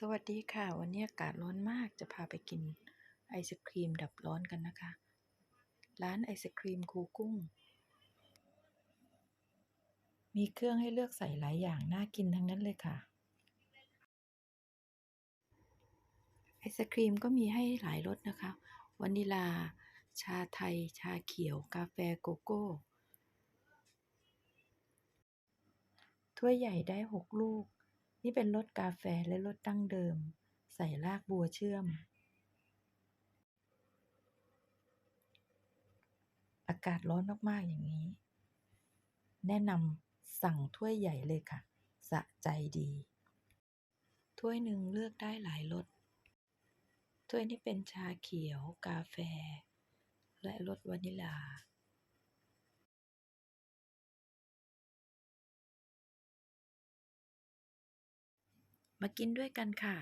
สวัสดีค่ะ วันนี้อากาศร้อนมากจะพาไปกินไอศครีมดับร้อนกันนะคะ ร้านไอศครีมครูกุ้ง มีเครื่องให้เลือกใส่หลายอย่างน่ากินทั้งนั้นเลยค่ะ ไอศครีมก็มีให้หลายรสนะคะ วานิลา ชาไทย ชาเขียว กาแฟโกโก้ ถ้วยใหญ่ได้หกลูก นี่เป็นรสกาแฟและรสดั้งเดิม ใส่รากบัวเชื่อม อากาศร้อนมาก ๆ อย่างนี้ แนะนำสั่งถ้วยใหญ่เลยค่ะ สะใจดี ถ้วยหนึ่งเลือกได้หลายรสถ้วยนี้เป็นชาเขียว กาแฟ และรสวานิลา มากินด้วยกันค่ะ